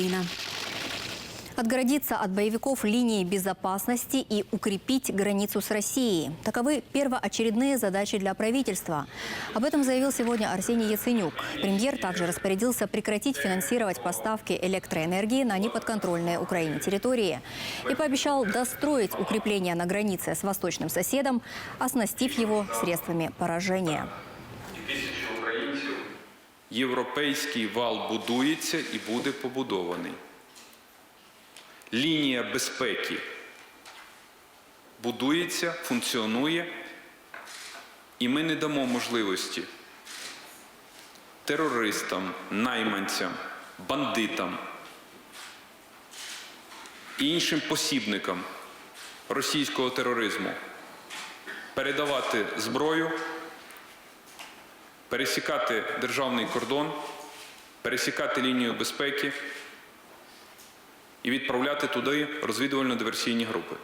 Украина. Отгородиться от боевиков линии безопасности и укрепить границу с Россией. Таковы первоочередные задачи для правительства. Об этом заявил сегодня Арсений Яценюк. Премьер также распорядился прекратить финансировать поставки электроэнергии на неподконтрольные Украине территории. И пообещал достроить укрепление на границе с восточным соседом, оснастив его средствами поражения. Європейський вал будується і буде побудований. Лінія безпеки будується, функціонує, і ми не дамо можливості терористам, найманцям, бандитам і іншим посібникам російського тероризму передавати зброю пересікати державний кордон, пересікати лінію безпеки і відправляти туди розвідувально-диверсійні групи.